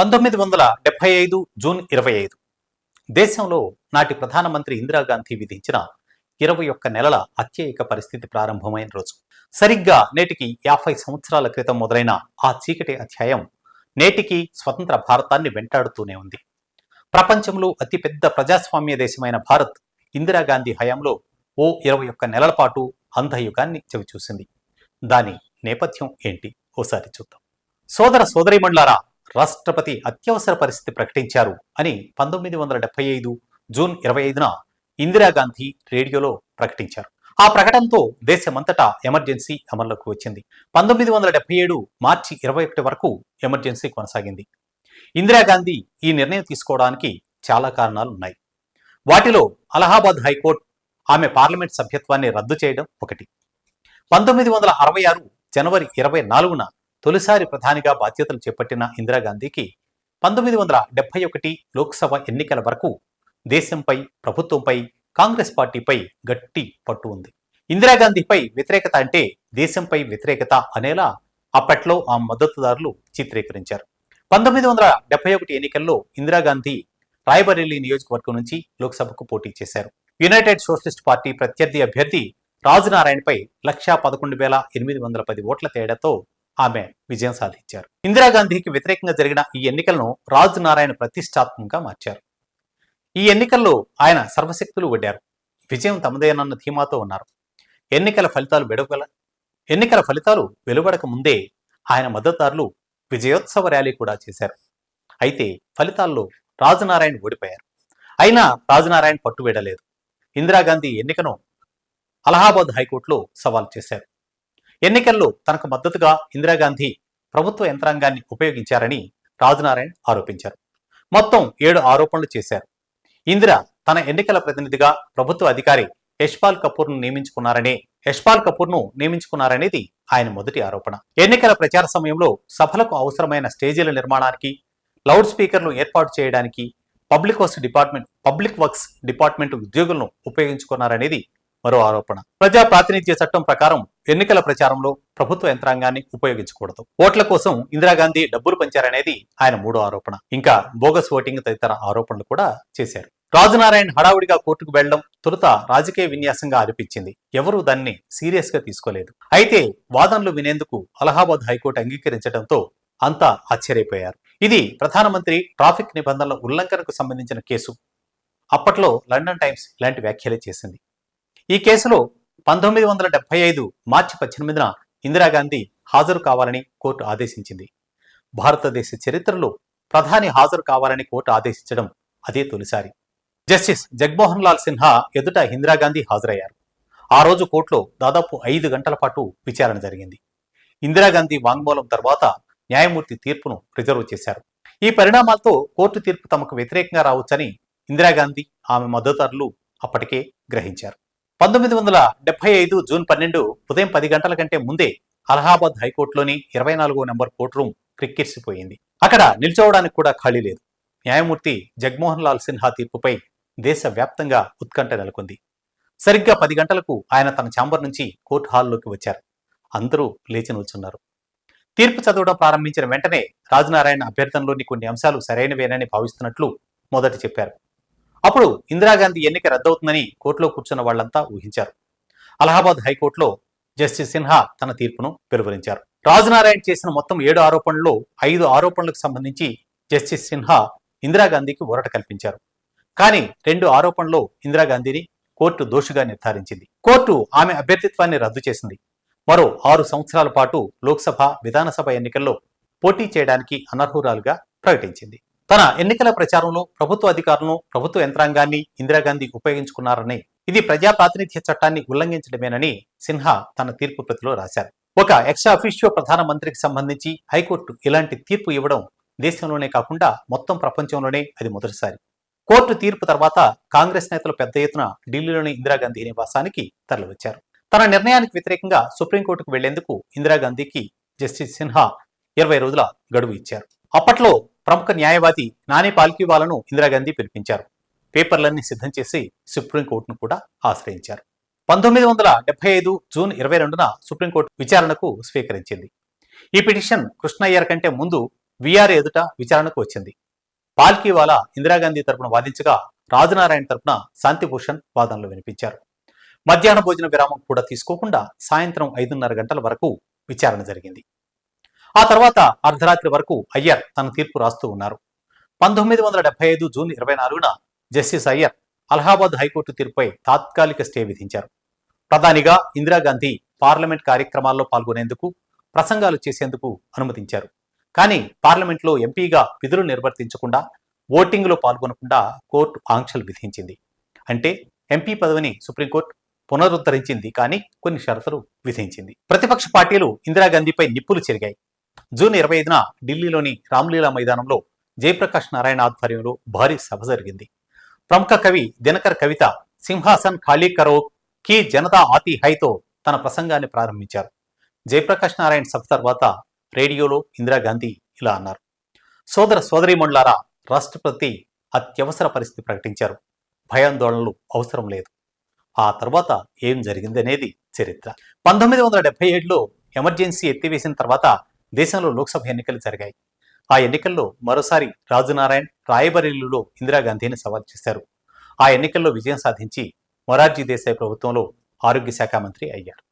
పంతొమ్మిది వందల డెబ్బై ఐదు జూన్ ఇరవై ఐదు. దేశంలో నాటి ప్రధానమంత్రి ఇందిరాగాంధీ విధించిన ఇరవై ఒక్క నెలల అత్యయిక పరిస్థితి ప్రారంభమైన రోజు. సరిగ్గా నేటికి యాభై సంవత్సరాల క్రితం మొదలైన ఆ చీకటి అధ్యాయం నేటికి స్వతంత్ర భారతాన్ని వెంటాడుతూనే ఉంది. ప్రపంచంలో అతిపెద్ద ప్రజాస్వామ్య దేశమైన భారత్ ఇందిరాగాంధీ హయాంలో ఓ ఇరవై ఒక్క నెలల పాటు అంధయుగాన్ని చవిచూసింది. దాని నేపథ్యం ఏంటి? ఓసారి చూద్దాం. సోదర సోదరీమణులారా రాష్ట్రపతి అత్యవసర పరిస్థితి ప్రకటించారు అని పంతొమ్మిది వందల డెబ్బై ఐదు జూన్ ఇరవై ఐదున ఇందిరాగాంధీ రేడియోలో ప్రకటించారు. ఆ ప్రకటనతో దేశమంతటా ఎమర్జెన్సీ అమల్లోకి వచ్చింది. పంతొమ్మిది వందల డెబ్బై ఏడు మార్చి ఇరవై ఒకటి వరకు ఎమర్జెన్సీ కొనసాగింది. ఇందిరాగాంధీ ఈ నిర్ణయం తీసుకోవడానికి చాలా కారణాలు ఉన్నాయి వాటిలో అలహాబాద్ హైకోర్టు ఆమె పార్లమెంట్ సభ్యత్వాన్ని రద్దు చేయడం ఒకటి. పంతొమ్మిది వందల అరవై ఆరు జనవరి ఇరవై నాలుగున తొలిసారి ప్రధానిగా బాధ్యతలు చేపట్టిన ఇందిరాగాంధీకి పంతొమ్మిది వందల డెబ్బై ఒకటి లోక్సభ ఎన్నికల వరకు దేశంపై ప్రభుత్వంపై కాంగ్రెస్ పార్టీపై గట్టి పట్టు ఉంది. ఇందిరాగాంధీపై వ్యతిరేకత అంటే దేశంపై వ్యతిరేకత అనేలా అప్పట్లో ఆ మద్దతుదారులు చిత్రీకరించారు. పంతొమ్మిది వందల డెబ్బై ఒకటి ఎన్నికల్లో ఇందిరాగాంధీ రాయబరేలీ నియోజకవర్గం నుంచి లోక్సభకు పోటీ చేశారు. యునైటెడ్ సోషలిస్ట్ పార్టీ ప్రత్యర్థి అభ్యర్థి రాజునారాయణపై లక్షా పదకొండు వేల ఎనిమిది వందల పది ఓట్ల తేడాతో ఆమె విజయం సాధించారు. ఇందిరాగాంధీకి వ్యతిరేకంగా జరిగిన ఈ ఎన్నికలను రాజునారాయణ ప్రతిష్టాత్మకంగా మార్చారు. ఈ ఎన్నికల్లో ఆయన సర్వశక్తులు వడ్డారు. విజయం తమదేనన్న ధీమాతో ఉన్నారు. ఎన్నికల ఫలితాలు వెలువల ఎన్నికల ఫలితాలు వెలువడక ముందే ఆయన మద్దతుదారులు విజయోత్సవ ర్యాలీ కూడా చేశారు. అయితే ఫలితాల్లో రాజనారాయణ ఓడిపోయారు. అయినా రాజనారాయణ పట్టువేడలేదు ఇందిరాగాంధీ ఎన్నికను అలహాబాద్ హైకోర్టులో సవాల్ చేశారు. ఎన్నికల్లో తనకు మద్దతుగా ఇందిరాగాంధీ ప్రభుత్వ యంత్రాంగాన్ని ఉపయోగించారని రాజునారాయణ ఆరోపించారు. మొత్తం ఏడు ఆరోపణలు చేశారు. ఇందిర తన ఎన్నికల ప్రతినిధిగా ప్రభుత్వ అధికారి యశ్పాల్ కపూర్ను నియమించుకున్నారనే యశ్పాల్ కపూర్ను నియమించుకున్నారనేది ఆయన మొదటి ఆరోపణ. ఎన్నికల ప్రచార సమయంలో సభలకు అవసరమైన స్టేజీల నిర్మాణానికి లౌడ్ స్పీకర్లు ఏర్పాటు చేయడానికి public works department public works department ఉద్యోగులను ఉపయోగించుకున్నారనేది మరో ఆరోపణ. ప్రజా ప్రాతినిధ్య చట్టం ప్రకారం ఎన్నికల ప్రచారంలో ప్రభుత్వ యంత్రాంగాన్ని ఉపయోగించకూడదు. ఓట్ల కోసం ఇందిరాగాంధీ డబ్బులు పంచారనేది ఆయన మూడో ఆరోపణ. ఇంకా బోగస్ ఓటింగ్ తదితర ఆరోపణలు కూడా చేశారు. రాజునారాయణ హడావుడిగా కోర్టుకు వెళ్ళడం తొలుత రాజకీయ విన్యాసంగా అనిపించింది. ఎవరూ దాన్ని సీరియస్గా తీసుకోలేదు. అయితే వాదనలు వినేందుకు అలహాబాద్ హైకోర్టు అంగీకరించడంతో అంతా ఆశ్చర్యపోయారు. ఇది ప్రధానమంత్రి ట్రాఫిక్ నిబంధనల ఉల్లంఘనకు సంబంధించిన కేసు. అప్పట్లో లండన్ టైమ్స్ ఇలాంటి వ్యాఖ్యలే చేసింది. ఈ కేసులో పంతొమ్మిది వందల డెబ్బై ఐదు మార్చి పద్దెనిమిదిన ఇందిరాగాంధీ హాజరు కావాలని కోర్టు ఆదేశించింది. భారతదేశ చరిత్రలో ప్రధాని హాజరు కావాలని కోర్టు ఆదేశించడం అదే తొలిసారి. జస్టిస్ జగ్మోహన్ లాల్ సిన్హా ఎదుట ఇందిరాగాంధీ హాజరయ్యారు. ఆ రోజు కోర్టులో దాదాపు ఐదు గంటల పాటు విచారణ జరిగింది. ఇందిరాగాంధీ వాంగ్మూలం తర్వాత న్యాయమూర్తి తీర్పును రిజర్వ్ చేశారు. ఈ పరిణామాలతో కోర్టు తీర్పు తమకు వ్యతిరేకంగా రావచ్చని ఇందిరాగాంధీ ఆమె మద్దతుదారులు అప్పటికే గ్రహించారు. పంతొమ్మిది వందల డెబ్బై ఐదు జూన్ పన్నెండు ఉదయం పది గంటల కంటే ముందే అలహాబాద్ హైకోర్టులోని ఇరవై నాలుగో నెంబర్ కోర్టు రూమ్ క్రిక్కిర్సిపోయింది. అక్కడ నిల్చోవడానికి కూడా ఖాళీ లేదు. న్యాయమూర్తి జగ్మోహన్ లాల్ సిన్హా తీర్పుపై దేశవ్యాప్తంగా ఉత్కంఠ నెలకొంది. సరిగ్గా పది గంటలకు ఆయన తన ఛాంబర్ నుంచి కోర్టు హాల్లోకి వచ్చారు. అందరూ లేచి నిల్చున్నారు. తీర్పు చదవడం ప్రారంభించిన వెంటనే రాజనారాయణ అభ్యర్థనలోని కొన్ని అంశాలు సరైనవేనని భావిస్తున్నట్లు మొదట చెప్పారు. అప్పుడు ఇందిరాగాంధీ ఎన్నిక రద్దవుతుందని కోర్టులో కూర్చున్న వాళ్ళంతా ఊహించారు. అలహాబాద్ హైకోర్టులో జస్టిస్ సిన్హా తన తీర్పును వెలువరించారు. రాజనారాయణ చేసిన మొత్తం ఏడు ఆరోపణల్లో ఐదు ఆరోపణలకు సంబంధించి జస్టిస్ సిన్హా ఇందిరాగాంధీకి ఊరట కల్పించారు. కానీ రెండు ఆరోపణలో ఇందిరాగాంధీని కోర్టు దోషిగా నిర్ధారించింది. కోర్టు ఆమె అభ్యర్థిత్వాన్ని రద్దు చేసింది. మరో ఆరు సంవత్సరాల పాటు లోక్సభ విధానసభ ఎన్నికల్లో పోటీ చేయడానికి అనర్హురాలుగా ప్రకటించింది. తన ఎన్నికల ప్రచారంలో ప్రభుత్వ అధికారులను ప్రభుత్వ యంత్రాంగాన్ని ఇందిరాగాంధీ ఉపయోగించుకున్నారని ఇది ప్రజా ప్రాతినిధ్య చట్టాన్ని ఉల్లంఘించడమేనని సిన్హా తన తీర్పు ప్రతిలో రాశారు. ఒక ఎక్స్ట్రా అఫీషియో ప్రధానమంత్రికి సంబంధించి హైకోర్టు ఇలాంటి తీర్పు ఇవ్వడం దేశంలోనే కాకుండా మొత్తం ప్రపంచంలోనే అది మొదటిసారి. కోర్టు తీర్పు తర్వాత కాంగ్రెస్ నేతలు పెద్ద ఎత్తున ఢిల్లీలోని ఇందిరాగాంధీ నివాసానికి తరలివచ్చారు. తన నిర్ణయానికి వ్యతిరేకంగా సుప్రీంకోర్టుకు వెళ్ళేందుకు ఇందిరాగాంధీకి జస్టిస్ సిన్హా ఇరవై రోజుల గడువు ఇచ్చారు. అప్పట్లో ప్రముఖ న్యాయవాది నాని పాల్కివాలను ఇందిరాగాంధీ పిలిపించారు. పేపర్లన్నీ సిద్ధం చేసి సుప్రీంకోర్టును కూడా ఆశ్రయించారు. పంతొమ్మిది వందల డెబ్బై ఐదు జూన్ ఇరవై రెండున సుప్రీంకోర్టు విచారణకు స్వీకరించింది. ఈ పిటిషన్ కృష్ణయ్యర్ కంటే ముందు విఆర్ ఎదుట విచారణకు వచ్చింది. పాల్కీవాలా ఇందిరాగాంధీ తరపున వాదించగా రాజనారాయణ తరపున శాంతిభూషణ్ వాదనలు వినిపించారు. మధ్యాహ్న భోజన విరామం కూడా తీసుకోకుండా సాయంత్రం ఐదున్నర గంటల వరకు విచారణ జరిగింది. ఆ తర్వాత అర్ధరాత్రి వరకు అయ్యర్ తన తీర్పు రాస్తూ ఉన్నారు. పంతొమ్మిది వందల డెబ్బై ఐదు జూన్ ఇరవై నాలుగున justice Iyer Allahabad high court తీర్పుపై తాత్కాలిక స్టే విధించారు. ప్రధానిగా ఇందిరాగాంధీ పార్లమెంట్ కార్యక్రమాల్లో పాల్గొనేందుకు ప్రసంగాలు చేసేందుకు అనుమతించారు. కానీ పార్లమెంట్లో ఎంపీగా విధులు నిర్వర్తించకుండా ఓటింగ్లో పాల్గొనకుండా కోర్టు ఆంక్షలు విధించింది. అంటే ఎంపీ పదవిని సుప్రీంకోర్టు పునరుద్ధరించింది కానీ కొన్ని షరతులు విధించింది. ప్రతిపక్ష పార్టీలు ఇందిరాగాంధీపై నిప్పులు చెరిగాయి. జూన్ ఇరవై ఐదున ఢిల్లీలోని రామ్లీలా మైదానంలో జయప్రకాష్ నారాయణ ఆధ్వర్యంలో భారీ సభ జరిగింది. ప్రముఖ కవి దినకర్ కవిత సింహాసన్ ఖాళీ కరో కీ జనతా ఆతి హైతో తన ప్రసంగాన్ని ప్రారంభించారు. జయప్రకాష్ నారాయణ సభ తర్వాత రేడియోలో ఇందిరాగాంధీ ఇలా అన్నారు. సోదర సోదరీమణులారా రాష్ట్రపతి అత్యవసర పరిస్థితి ప్రకటించారు. భయాందోళనలు అవసరం లేదు. ఆ తర్వాత ఏం జరిగిందనేది చరిత్ర. పంతొమ్మిది వందల డెబ్బై ఏడులో ఎమర్జెన్సీ ఎత్తివేసిన తర్వాత దేశంలో లోక్సభ ఎన్నికలు జరిగాయి. ఆ ఎన్నికల్లో మరోసారి రాజునారాయణ్ రాయబరేలీలో ఇందిరాగాంధీని సవాల్ చేశారు. ఆ ఎన్నికల్లో విజయం సాధించి మొరార్జీ దేశాయ్ ప్రభుత్వంలో ఆరోగ్య శాఖ మంత్రి అయ్యారు.